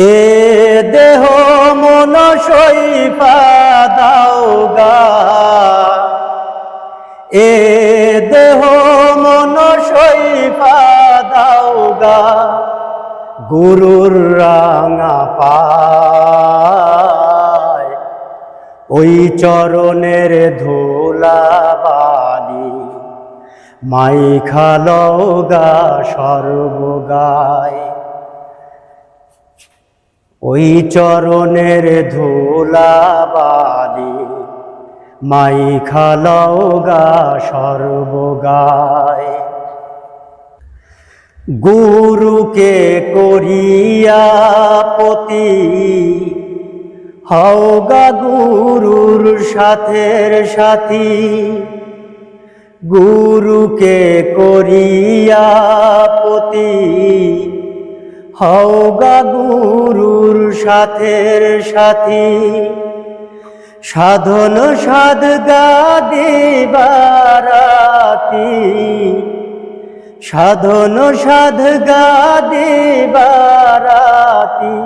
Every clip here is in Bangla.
এ দেহ মন এ দেহ মন দাওগা গুরুর রাঙা পায়। ওই চরণের ধুলাবালি মাই খালগা সর্বগায়। ওই চরণের ধুলাবালি, মাই খালগা সর্বগায়। গুরুকে করিয়া পতি হওগা গুরুর সাথের সাথী। গুরুকে করিয়া পতি হওগা গুরুর সাথের সাথী। সাধন সাধগা দেবারাতি। সাধন সাধগা দেবারাতি।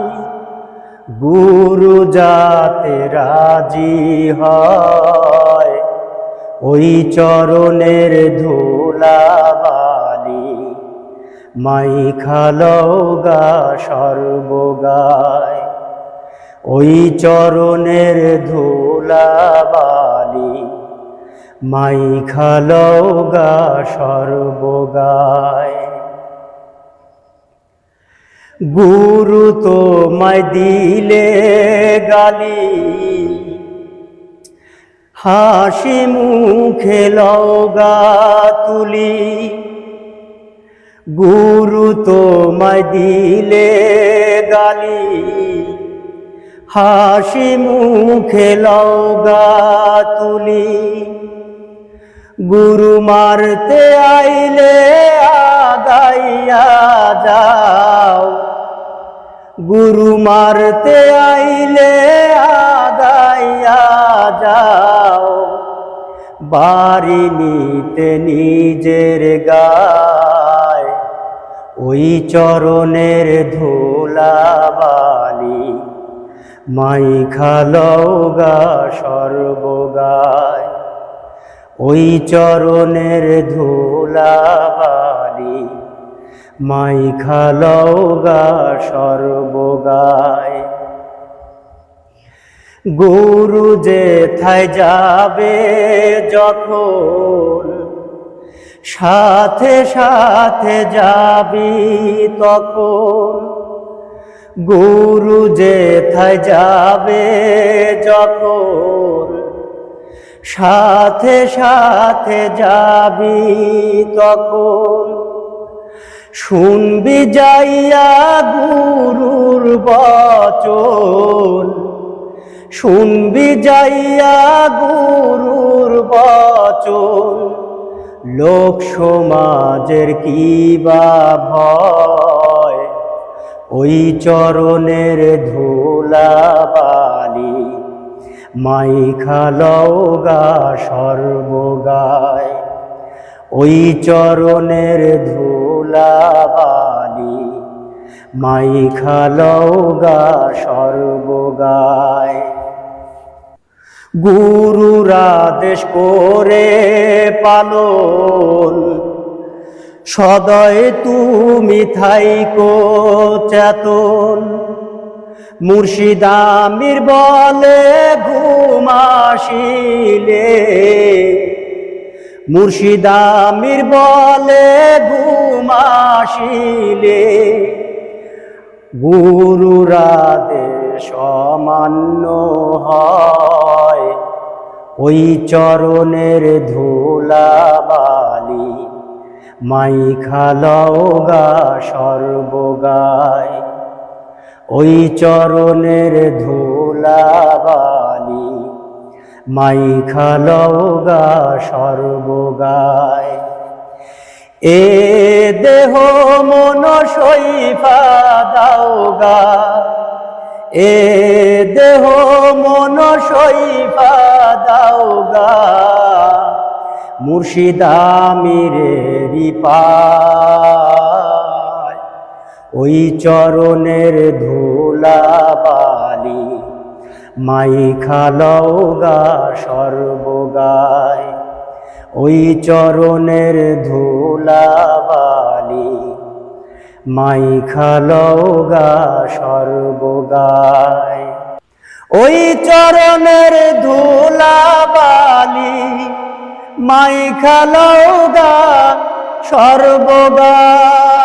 গুরু যাতে রাজি হয়, ওই চরণের ধুলাবালি মাই খালগা সর্বগায়। ওই চরণের ধুলাবালি মাই খালগা সর্বগায়। গুরু তোমায় দিলে গালি, হাসি মুখে লগা তুলি। গুরু তোমায় দিলে গালি, হাসি মুখে লগা তুলি। গুরু মারতে আইলে আগাইয়া যাও। গুরু মারতে আইলে আগাইয়া যাও। বাড়ি নিতে নিজের গায় ওই চরণের ধুলাবালি, মাই খালগা সর্বগায়। ওই চরণের ধুলাবালি, মাই খালগা সর্বগায়। গুরু যে থাই যাবে যখন সাথে সাথে যাবি তখন। গুরু যে থাই যাবে যখন। সাথে সাথে যাবি তখন। শুনবি যাইয়া গুরুর বচন। শুনবি যাইয়া গুরুর বচন। লোক সমাজের কি বা ভয়? ওই চরণের ধুলাবালি মাই খালগা সর্বগায়। ওই চরণের ধুলাবালি মাই খালগা সর্বগায়। গুরুর আদেশ করে পালন। সদয় তুমি থাইকো চেতন। মুর্শিদামির বলে ঘুমাসিলে মুর্শিদামির বলে ঘুমাসিলে গুরুরাদে সমান্য হয়। ওই চরণের ধুলাবালি মাই খালগা সর্বগায়। ওই চরণের ধুলাবালি মাই খালগা সর্বগায়। এ দেহ মন সইফা দাওগা এ দেহ মন সইফা দাওগা মুর্শিদামিরেরি পায়। ওই চরণের ধুলা ধুলাবালি মাই খালৌগা সর্বগায়। ওই চরণের ধুলাবালি মাই খালৌগা সর্বগায়। ওই চরণের ধুলা বালি মাই খালৌগা সর্বগায়।